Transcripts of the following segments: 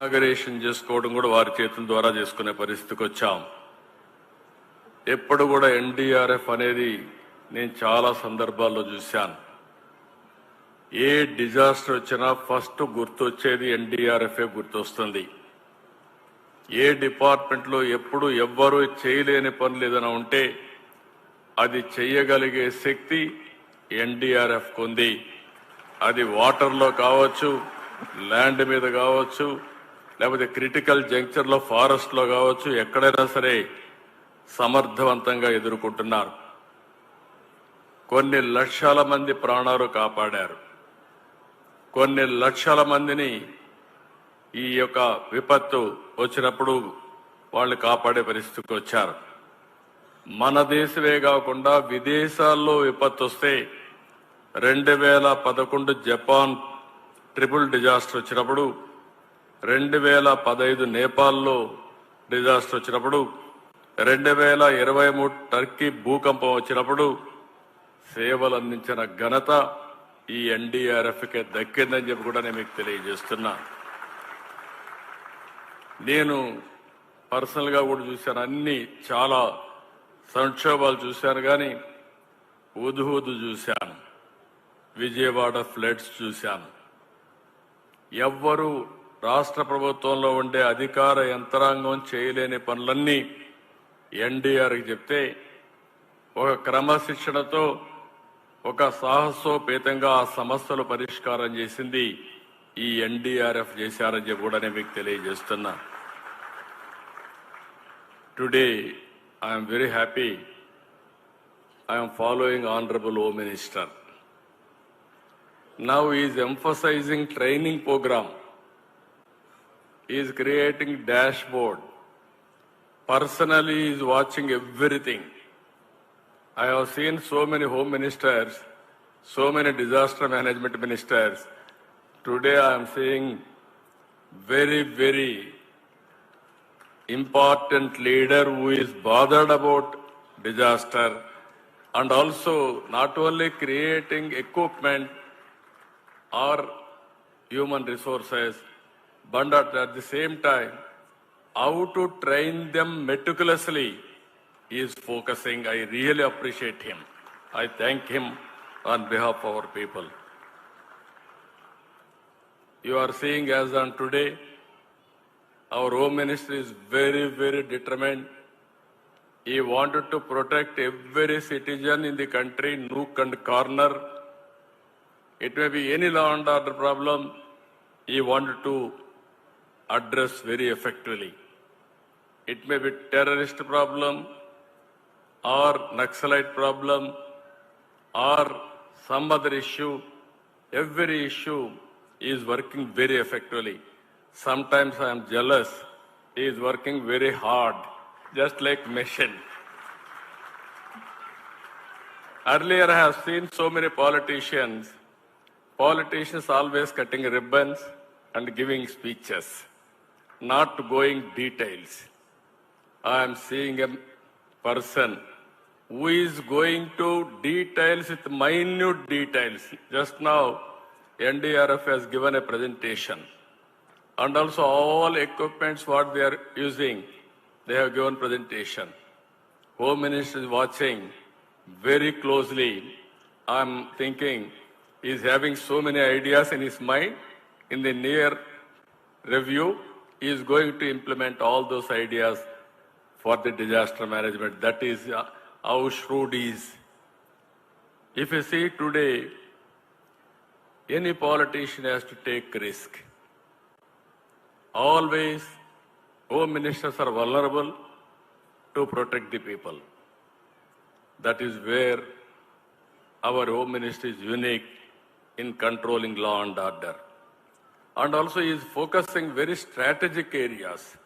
Inauguration చేసుకోవడం కూడా వారి చేతుల ద్వారా చేసుకునే పరిస్థితికి వచ్చాం. ఎప్పుడు కూడా ఎన్డీఆర్ఎఫ్ అనేది నేను చాలా సందర్భాల్లో చూశాను. ఏ డిజాస్టర్ వచ్చినా ఫస్ట్ గుర్తొచ్చేది ఎన్డీఆర్ఎఫ్ గుర్తొస్తుంది. ఏ డిపార్ట్మెంట్లో ఎప్పుడు ఎవ్వరూ చేయలేని పనులు ఏదైనా ఉంటే అది చేయగలిగే శక్తి ఎన్డీఆర్ఎఫ్ ఉంది. అది వాటర్లో కావచ్చు ల్యాండ్ మీద కావచ్చు లేకపోతే క్రిటికల్ జంక్చర్లో ఫారెస్ట్లో కావచ్చు ఎక్కడైనా సరే సమర్థవంతంగా ఎదుర్కొంటున్నారు. కొన్ని లక్షల మంది ప్రాణాలు కాపాడారు. కొన్ని లక్షల మందిని ఈ యొక్క విపత్తు వచ్చినప్పుడు వాళ్ళు కాపాడే పరిస్థితికి వచ్చారు. మన దేశమే కాకుండా విదేశాల్లో విపత్తు వస్తే రెండు వేల పదకొండు జపాన్ ట్రిపుల్ డిజాస్టర్ వచ్చినప్పుడు రెండు వేల పదహైదు నేపాల్లో డిజాస్టర్ వచ్చినప్పుడు రెండు వేల ఇరవై మూడు టర్కీ భూకంపం వచ్చినప్పుడు సేవలు అందించిన ఘనత ఈ ఎన్డీఆర్ఎఫ్కే దక్కిందని చెప్పి కూడా నేను మీకు తెలియజేస్తున్నా. నేను పర్సనల్గా కూడా చూశాను అన్ని చాలా సంక్షోభాలు చూశాను కానీ ఉదుహుదు చూశాను. విజయవాడ ఫ్లడ్స్ చూశాను. ఎవ్వరూ రాష్ట్ర ప్రభుత్వంలో ఉండే అధికార యంత్రాంగం చేయలేని పనులన్నీ ఎన్డీఆర్కి చెప్తే ఒక క్రమశిక్షణతో ఒక సాహసోపేతంగా ఆ సమస్యలు పరిష్కారం చేసింది ఈ ఎన్డీఆర్ఎఫ్ చేశారని చెప్పి కూడా నేను మీకు తెలియజేస్తున్నా. Today I'm very happy I'm following honourable home minister now is emphasising training programme is creating dashboard. Personally is watching everything. I have seen so many home ministers so many disaster management ministers. Today i am seeing very very important leader who is bothered about disaster and also not only creating equipment or human resources, but at, the same time, how to train them meticulously is focusing. I really appreciate him. I thank him on behalf of our people. You are seeing as on today, our Home Minister is very, very determined. He wanted to protect every citizen in the country, nook and corner. It may be any law and order problem he wanted to address very effectively. It may be terrorist problem or Naxalite problem or some other issue. Every issue is working very effectively. Sometimes I am jealous. He is working very hard, just like machine. Earlier, I have seen so many politicians, politicians always cutting ribbons and giving speeches, not going details. I am seeing a person who is going to details with minute details. Just now, NDRF has given a presentation. And also all equipments what they are using, they have given presentation. Home Minister is watching very closely. I'm thinking he's having so many ideas in his mind. In the near review, is going to implement all those ideas for the disaster management. That is uh, how shrewd he is. If you see today, any politician has to take risk. Always, home ministers are vulnerable to protect the people. That is where our home minister is unique in controlling law and order. And also he is focusing very strategic areas.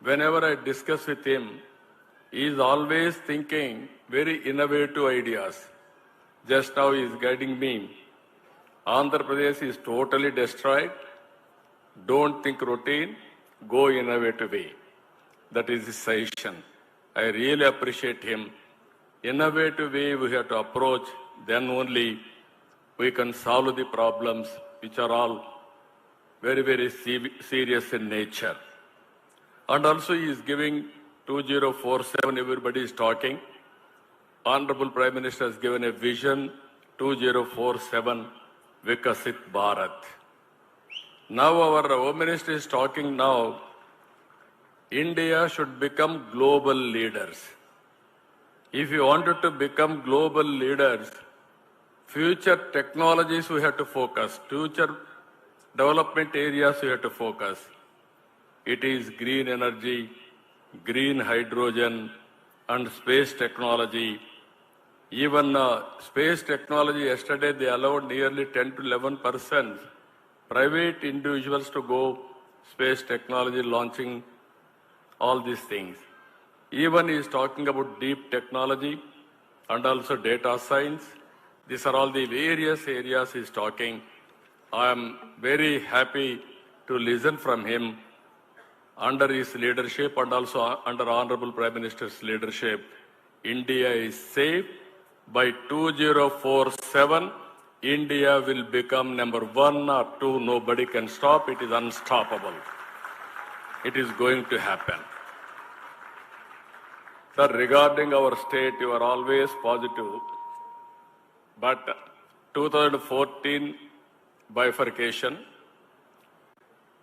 Whenever I discuss with him, he is always thinking very innovative ideas. Just now he is guiding me. Andhra Pradesh is totally destroyed. Don't think routine, go innovative way. That is his suggestion. I really appreciate him. Innovative way we have to approach, then only we can solve the problems which are all very, very serious in nature. And also he is giving 2047, everybody is talking. Honorable Prime Minister has given a vision 2047 Vikasit Bharat. Now our Home Minister is talking now, India should become global leaders. If you wanted to become global leaders, future technologies we have to focus, future development areas we have to focus. It is green energy, green hydrogen, and space technology. Even uh, space technology, yesterday they allowed nearly 10 to 11 percent private individuals to go space technology launching all these things. Even he is talking about deep technology and also data science. These are all the various areas he is talking. I am very happy to listen from him under his leadership and also under Honorable Prime Minister's leadership. India is safe. By 2047, India will become number one or two. Nobody can stop. It is unstoppable. It is going to happen. Sir, regarding our state, you are always positive. But 2014 bifurcation,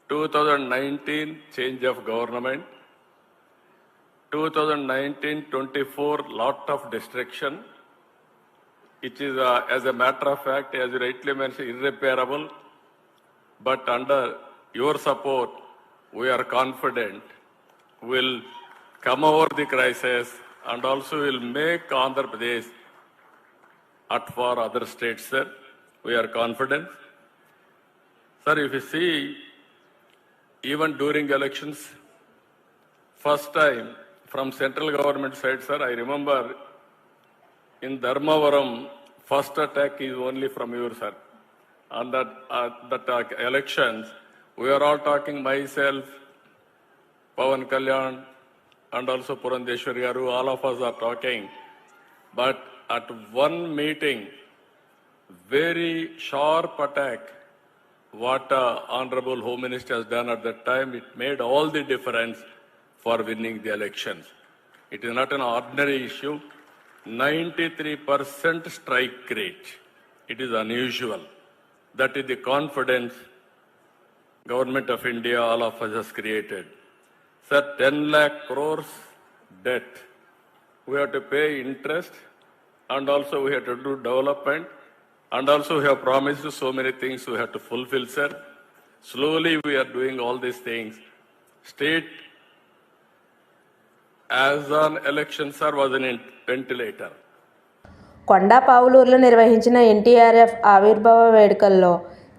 2019 change of government, 2019-24 lot of destruction, which is, uh, as a matter of fact, as you rightly mentioned, irreparable. But under your support, we are confident we'll come over the crisis and also will make Andhra Pradesh at for other states, sir. We are confident. Sir, if you see, even during elections, first time from central government side, sir, I remember in Dharmavaram, first attack is only from your sir. On that, uh, that uh, elections, we are all talking myself, Pavan Kalyan, and also Purandeshwari Garu, all of us are talking. But at one meeting, very sharp attack, what uh, Honorable Home Minister has done at that time, it made all the difference for winning the elections. It is not an ordinary issue. 93% strike rate. It is unusual. That is the confidence Government of India, all of us has created. Sir, 10 lakh crores debt. We have to pay interest and also we have to do development and also we have promised so many things we have to fulfill, sir. Slowly we are doing all these things. State as on election, sir, was an ventilator. కొండాపావులూరులో నిర్వహించిన NDRF ఆవిర్భావ వేడుకల్లో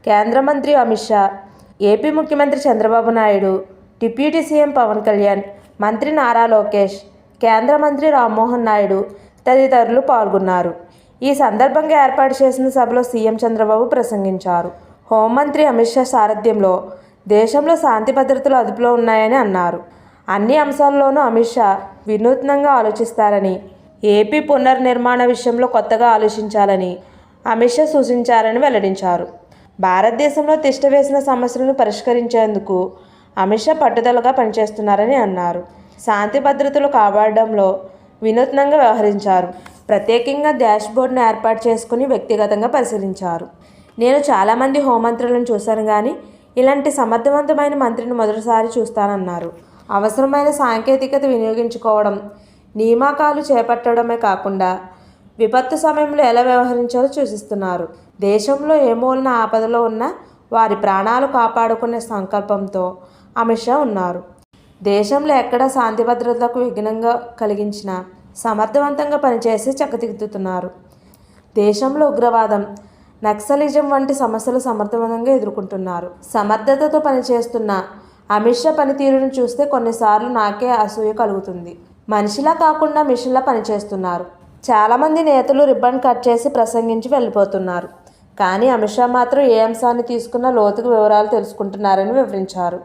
కేంద్ర మంత్రి Amit Shah AP ముఖ్యమంత్రి Chandrababu Naidu deputy CM Pawan Kalyan మంత్రి నారా లోకేష్ కేంద్ర మంత్రి రామ్మోహన్ నాయుడు తదితరులు పాల్గొన్నారు ఈ సందర్భంగా ఏర్పాటు చేసిన సభలో సీఎం చంద్రబాబు ప్రసంగించారు. హోంమంత్రి అమిత్ షా సారథ్యంలో దేశంలో శాంతి భద్రతలు అదుపులో ఉన్నాయని అన్నారు. అన్ని అంశాల్లోనూ అమిత్ షా వినూత్నంగా ఆలోచిస్తారని ఏపీ పునర్నిర్మాణ విషయంలో కొత్తగా ఆలోచించాలని అమిత్ షా సూచించారని వెల్లడించారు. భారతదేశంలో తిష్టవేసిన సమస్యలను పరిష్కరించేందుకు అమిత్ షా పట్టుదలగా పనిచేస్తున్నారని అన్నారు. శాంతి భద్రతలు కాపాడడంలో వినూత్నంగా వ్యవహరించారు. ప్రత్యేకంగా డాష్బోర్డ్ను ఏర్పాటు చేసుకుని వ్యక్తిగతంగా పరిశీలించారు. నేను చాలామంది హోంమంత్రులను చూశాను కానీ ఇలాంటి సమర్థవంతమైన మంత్రిని మొదటిసారి చూస్తానన్నారు. అవసరమైన సాంకేతికత వినియోగించుకోవడం నియామకాలు చేపట్టడమే కాకుండా విపత్తు సమయంలో ఎలా వ్యవహరించాలో సూచిస్తున్నారు. దేశంలో ఏ మూలన ఆపదలో ఉన్న వారి ప్రాణాలు కాపాడుకునే సంకల్పంతో అమిత్ షా ఉన్నారు. దేశంలో ఎక్కడ శాంతి భద్రతలకు విఘ్నంగా కలిగించిన సమర్థవంతంగా పనిచేసి చక్కదిద్దుతున్నారు. దేశంలో ఉగ్రవాదం నక్సలిజం వంటి సమస్యలు సమర్థవంతంగా ఎదుర్కొంటున్నారు. సమర్థతతో పనిచేస్తున్న అమిత్ షా పనితీరును చూస్తే కొన్నిసార్లు నాకే అసూయ కలుగుతుంది. మనిషిలా కాకుండా మిషన్లా పనిచేస్తున్నారు. చాలామంది నేతలు రిబ్బన్ కట్ చేసి ప్రసంగించి వెళ్ళిపోతున్నారు. కానీ అమిత్ షా మాత్రం ఏ అంశాన్ని తీసుకున్న లోతుకు వివరాలు తెలుసుకుంటున్నారని వివరించారు.